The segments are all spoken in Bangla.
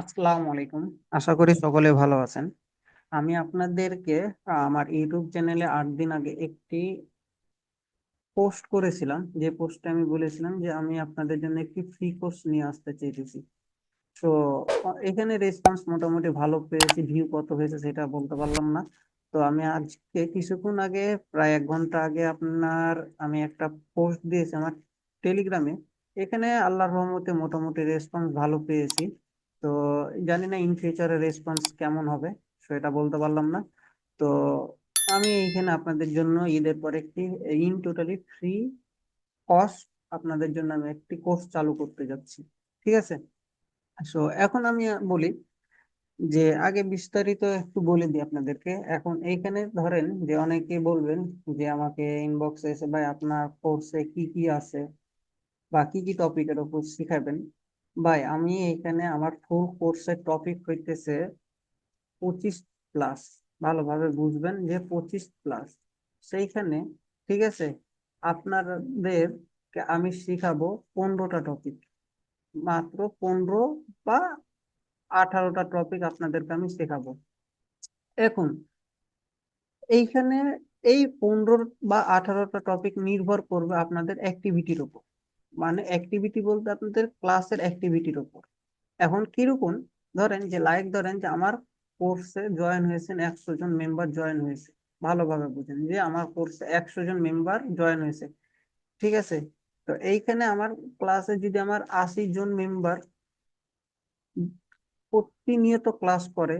আসসালামু আলাইকুম। আশা করি সকলে ভালো আছেন। আমি আপনাদেরকে আমার ইউটিউব চ্যানেলে আট দিন আগে একটি পোস্ট করেছিলাম। যে পোস্টে আমি বলেছিলাম যে আমি আপনাদের জন্য একটি ফ্রি কোর্স নিয়ে আসতে চেয়েছি তো, এখানে রেসপন্স মোটামুটি ভালো পেয়েছি ভিউ কত হয়েছে সেটা বলতে পারলাম না। তো আমি আজকে কিছুক্ষণ আগে, প্রায় এক ঘণ্টা আগে আপনার, আমি একটা পোস্ট দিয়েছি আমার টেলিগ্রামে এখানে আল্লাহর রহমতে মোটামুটি রেসপন্স ভালো পেয়েছি। তো জানি না ইন ফিউচারে রেসপন্স কেমন হবে, সেটা বলতে পারলাম না। তো আমি এখানে আপনাদের জন্য ঈদের পর একটি ইন টোটালি ফ্রি কস্ট আপনাদের জন্য আমি একটি কোর্স চালু করতে যাচ্ছি, ঠিক আছে? সো এখন আমি বলি যে আগে বিস্তারিত একটু বলে দিই আপনাদেরকে। এখন এইখানে ধরেন যে অনেকে বলবেন যে আমাকে ইনবক্সে এসে, ভাই, আপনার কোর্সে কি কি আছে বা কি কি টপিকের উপর শিখাবেন? ভাই, আমি এইখানে আমার ফুল কোর্সের টপিক হইতেছে পঁচিশ প্লাস ভালোভাবে বুঝবেন যে পঁচিশ প্লাস সেইখানে, ঠিক আছে, আপনাদের আমি শিখাবো পনেরোটা টপিক মাত্র পনেরো বা আঠারোটা টপিক আপনাদেরকে আমি শেখাবো। এখন, এইখানে এই পনেরো বা আঠারোটা টপিক নির্ভর করবে আপনাদের অ্যাক্টিভিটির উপর। মানে অ্যাক্টিভিটি বলতে আপনাদের ক্লাসের অ্যাক্টিভিটির উপর। এখন কীরকম? ধরেন যে লাইক ধরেন যে আমার কোর্সে জয়েন হয়েছেন একশো জন মেম্বার জয়েন হয়েছে। ভালোভাবে বুঝেন যে আমার কোর্সে একশো জন মেম্বার জয়েন হয়েছে। ঠিক আছে? তো এইখানে আমার ক্লাসে যদি আমার আশি জন মেম্বার প্রতিনিয়ত ক্লাস করে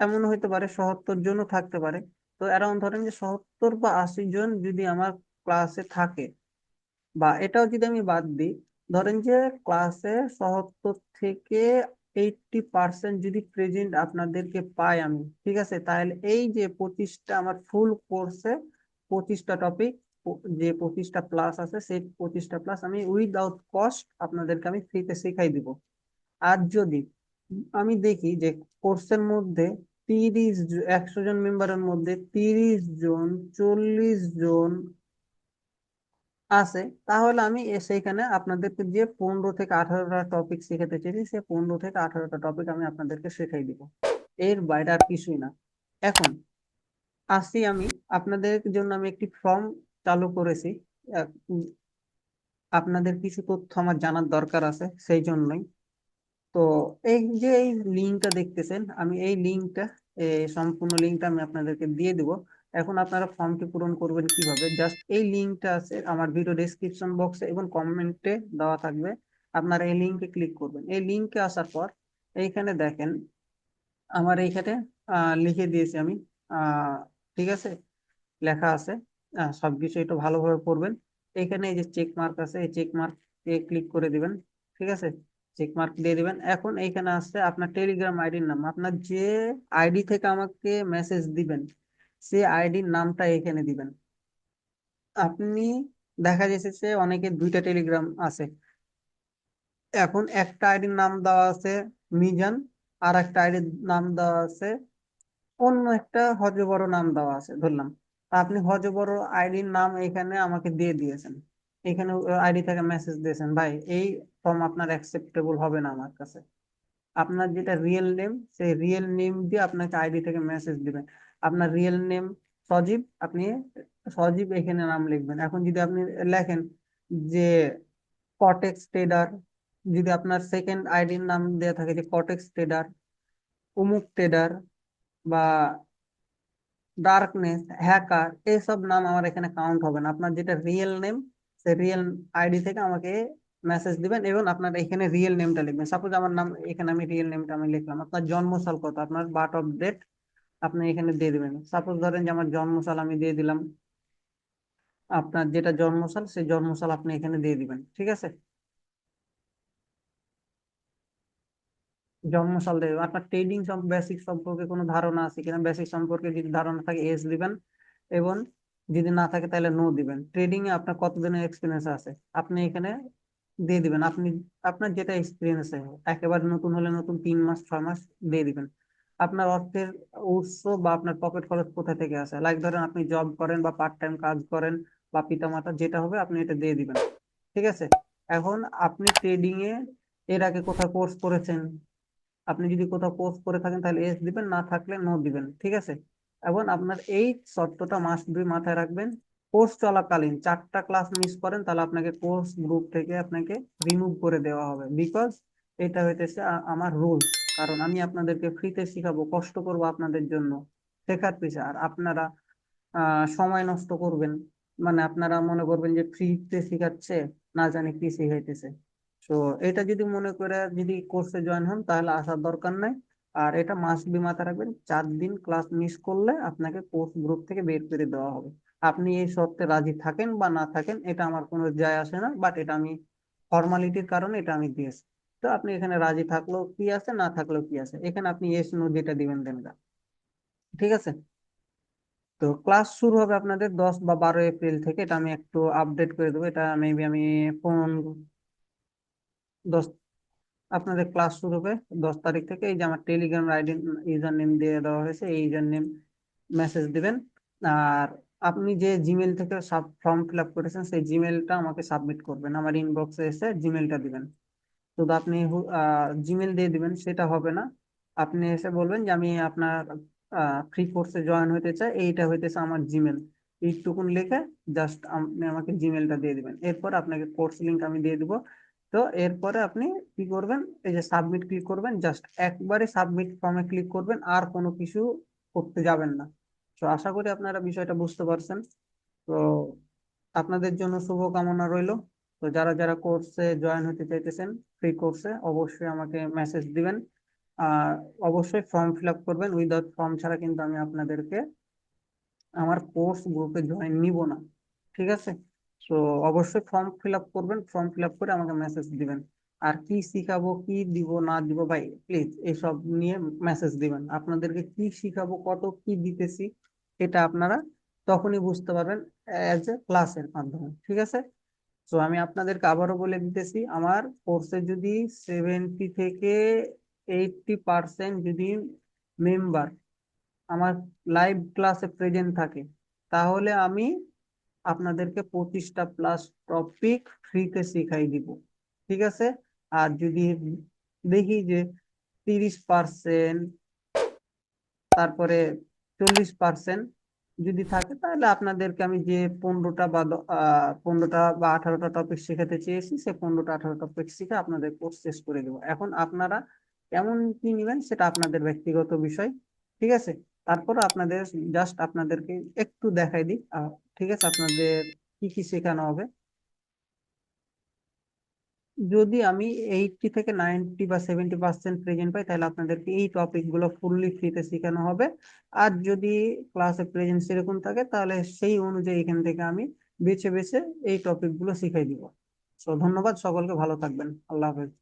এমন হইতে পারে সত্তর জনও থাকতে পারে। তো অ্যারাউন্ড ধরেন যে সত্তর বা আশি জন যদি আমার ক্লাসে থাকে বা এটাও যদি আমি বাদ দিই, ধরেন যে ক্লাসে সত্তর থেকে এইটটি পার্সেন্ট যদি প্রেজেন্ট আপনাদেরকে পাই আমি, ঠিক আছে? তাহলে এই যে পঁচিশটা আমার ফুল কোর্সে পঁচিশটা টপিক যে পঁচিশটা প্লাস আছে, সেই পঁচিশটা প্লাস আমি উইদাউট কস্ট আপনাদেরকে আমি ফ্রিতে শেখাই দিব। আর যদি আমি দেখি যে কোর্সের মধ্যে তিরিশ একশো জন মেম্বারের মধ্যে তিরিশ জন, চল্লিশ জন আছে, তাহলে আমি সেইখানে আপনাদেরকে যে পনেরো থেকে আঠারোটা টপিক শেখাতে চেয়েছি সে পনেরো থেকে আঠারোটা টপিক আমি আপনাদেরকে শেখাই দিব। এর বাইরে আর কিছুই না। এখন আসি আমি, আপনাদের জন্য আমি একটি ফর্ম চালু করেছি। আপনাদের কিছু তথ্য আমার জানার দরকার আছে, সেই জন্যই। তো এই যে এই লিঙ্কটা দেখতেছেন, আমি এই লিঙ্কটা সম্পূর্ণ লিঙ্কটা আমি আপনাদেরকে দিয়ে দিব। এখন আপনারা ফর্মটি পূরণ করবেন কীভাবে? জাস্ট এই লিঙ্কটা আছে আমার ভিডিও ডেসক্রিপশন বক্সে এবং কমেন্টে দেওয়া থাকবে। আপনারা এই লিঙ্কে ক্লিক করবেন। এই লিঙ্কে আসার পর এইখানে দেখেন, আমার এইখানে লিখে দিয়েছি আমি ঠিক আছে? লেখা আছে সবকিছু একটু ভালোভাবে পড়বেন। এইখানে এই যে চেক মার্ক আছে, এই চেক মার্ক ক্লিক করে দিবেন, ঠিক আছে? চেক মার্ক দিয়ে দিবেন। এখন এইখানে আসছে আপনার টেলিগ্রাম আইডির নাম। আপনার যে আইডি থেকে আমাকে মেসেজ দিবেন, সে আইডির নামটা এখানে দিবেন। আপনি দেখা যাচ্ছে অনেকে দুইটা টেলিগ্রাম আছে। এখন একটা আইডির নাম দেওয়া আছে মিজান, আর একটা আইডির নাম দেওয়া আছে অন্য একটা হজবড় নাম দেওয়া আছে, ধরলাম। আপনি হজবড় আইডির নাম এখানে আমাকে দিয়ে দিয়েছেন। এখানে আইডি থেকে মেসেজ দিয়েছেন, ভাই, এই ফর্ম আপনার অ্যাকসেপ্টেবল হবে না আমার কাছে। আপনার যেটা রিয়েল নেম সেই রিয়েল নেম দিয়ে আপনাকে আইডি থেকে মেসেজ দিবেন। আপনার রিয়েল নেম সজীব, আপনি সজীব এখানে নাম লিখবেন। এখন যদি আপনি লেখেন যে কটেক্স ট্রেডার যদি আপনার সেকেন্ড আইডির নাম দেওয়া থাকে যে কটেক্স ট্রেডার উমুক ট্রেডার বা ডার্কনেস হ্যাকার এইসব নাম আমার এখানে কাউন্ট হবে না। আপনার যেটা রিয়েল নেম রিয়েল আইডি থেকে আমাকে মেসেজ দিবেন এবং আপনার এখানে রিয়েল নেমটা লিখবেন। সাপোজ আমার নাম, এখানে আমি রিয়েল নেমটা আমি লিখলাম। আপনার জন্মসাল কত? আপনার বার্থ অফ ডেট আপনি এখানে দিয়ে দিবেন। সাপোজ ধরেন যে আমার জন্মসাল আমি দিয়ে দিলাম, আপনার যেটা জন্মসাল সেই জন্মসাল আপনি এখানে দিয়ে দিবেন, ঠিক আছে? জন্মসাল দেবে আপনার ট্রেডিং বেসিক সম্পর্কে কোনো ধারণা আছে কিনা? বেসিক সম্পর্কে যদি ধারণা থাকে এস দিবেন। এবং যদি না থাকে তাহলে নো দিবেন। ট্রেডিং এ আপনার কতদিনের এক্সপিরিয়েন্স আছে? আপনি এখানে দিয়ে দিবেন। আপনি, আপনার যেটা এক্সপিরিয়েন্স আছে একেবারে নতুন হলে নতুন তিন মাস, ছয় মাস দিয়ে দিবেন। আপনার অর্থের উৎস বা আপনার পকেট খরচ কোথা থেকে আসে? লাইক ধরেন আপনি জব করেন বা পার্ট টাইম কাজ করেন বা পিতামাতা, যেটা হবে আপনি এটা দিয়ে দিবেন। ঠিক আছে? এখন আপনি ট্রেডিং এ, এর আগে কোথাও কোর্স করেছেন? আপনি যদি কোথাও কোর্স করে থাকেন তাহলে এস দিবেন, না থাকলে নো দিবেন। ঠিক আছে? এবং আপনার এই শর্তটা মাস্ট বি মাথায় রাখবেন। কোর্স চলাকালীন চারটা ক্লাস মিস করেন, তাহলে আপনাকে কোর্স গ্রুপ থেকে আপনাকে রিমুভ করে দেওয়া হবে। বিকজ এটা হইতেছে আমার রুলস কারণ আমি আপনাদেরকে ফ্রিতে শিখাবো, কষ্ট করব আপনাদের জন্য। শেখার পিছে, আর আপনারা সময় নষ্ট করবেন। মানে আপনারা মনে করবেন যে ফ্রিতে শিখাচ্ছে, না জানি কি শিখাইতেছে। তো এটা যদি মনে করে যদি কোর্সে জয়েন হন, তাহলে আসার দরকার নাই। আর এটা মাস্ট বি মাথায় রাখবেন, চার দিন ক্লাস মিস করলে আপনাকে কোর্স গ্রুপ থেকে বের করে দেওয়া হবে। আপনি এই শর্তে রাজি থাকেন বা না থাকেন, এটা আমার কোনো যায় আসে না বাট এটা আমি ফর্মালিটির কারণে এটা আমি দিয়েছি তো আপনি এখানে রাজি থাকলেও কি আছে, না থাকলেও কি আছে? এখানে আপনি এস নো যেটা দিবেন, দেন। ঠিক আছে? তো ক্লাস শুরু হবে আপনাদের দশ বা বারো এপ্রিল থেকে, এটা আমি একটু আপডেট করে দেবো। এটা মেবি আমি ফোন দশ আপনাদের ক্লাস শুরু হবে দশ তারিখ থেকে। এই যে আমার টেলিগ্রাম আইডি ইউজার নেম দিয়ে দেওয়া হয়েছে, এই ইউজার নেম মেসেজ দিবেন। আর আপনি যে জিমেল থেকে সব ফর্ম ফিল আপ করেছেন, সেই জিমেলটা আমাকে সাবমিট করবেন। আমার ইনবক্সে এসে জিমেলটা দিবেন। শুধু আপনি জিমেল দিয়ে দিবেন, সেটা হবে না। আপনি এসে বলবেন যে, আমি আপনার ফ্রি কোর্সে জয়েন হতে চাই। এইটা হইতেছে আমার জিমেল এইটুকুন লিখে জাস্ট আপনি আমাকে জিমেলটা দিয়ে দিবেন। এরপর আপনাকে কোর্স লিঙ্ক আমি দিয়ে দিব। তো এরপরে আপনি কি করবেন? এই যে সাবমিট ক্লিক করবেন জাস্ট একবারে সাবমিট ফর্মে ক্লিক করবেন, আর কোনো কিছু করতে যাবেন না। তো আশা করি আপনারা বিষয়টা বুঝতে পারছেন। তো আপনাদের জন্য শুভকামনা রইল। তো যারা যারা কোর্সে জয়েন হতে চাইতেছেন ফ্রি কোর্সে অবশ্যই আমাকে মেসেজ দিবেন। আর অবশ্যই ফর্ম ফিল আপ করবেন। উইদাউট ফর্ম ছাড়া কিন্তু আমি আপনাদেরকে, আমার কোর্স গ্রুপে জয়েন নিব না। ঠিক আছে? তো অবশ্যই ফর্ম ফিল আপ করবেন ফর্ম ফিল আপ করে আমাকে মেসেজ দিবেন। আর কি শিখাবো, কি দিব, না দিব, ভাই প্লিজ এইসব নিয়ে মেসেজ দিবেন। আপনাদেরকে কি শিখাবো, কত কি দিতেছি এটা আপনারা তখনই বুঝতে পারবেন অ্যাজ এ ক্লাসের মাধ্যমে, ঠিক আছে? তো আমি আপনাদেরকে আবারও বলে দিতেছি, আমার কোর্সে যদি সেভেন্টি থেকে এইটটি পার্সেন্ট যদি মেম্বার আমার লাইভ ক্লাসে প্রেজেন্ট থাকে, তাহলে আমি আপনাদেরকে পঁচিশটা প্লাস টপিক ফ্রিতে শিখাই দিব, ঠিক আছে? আর যদি দেখি যে তিরিশ পার্সেন্ট তারপরে চল্লিশ পার্সেন্ট যদি থাকে, তাহলে আপনাদেরকে আমি যে পনেরোটা বা পনেরোটা বা আঠারোটা টপিক শেখাতে চেয়েছি, সে পনেরোটা আঠারো টপিক শিখে আপনাদের কোর্স শেষ করে দেবো। এখন আপনারা কেমন কি নেবেন সেটা আপনাদের ব্যক্তিগত বিষয়, ঠিক আছে? তারপর আপনাদের জাস্ট আপনাদেরকে একটু দেখাই দিই ঠিক আছে? আপনাদের কি কি শেখানো হবে? যদি আমি এইটটি থেকে নাইনটি বা সেভেন্টি পার্সেন্ট প্রেজেন্ট পাই, তাহলে আপনাদেরকে এই টপিকগুলো ফুললি ফ্রিতে শেখানো হবে। আর যদি ক্লাসে প্রেজেন্ট সেরকম থাকে, তাহলে সেই অনুযায়ী এখান থেকে আমি বেছে বেছে এই টপিকগুলো শিখাই দিব। তো ধন্যবাদ। সকলকে ভালো থাকবেন। আল্লাহ হাফেজ।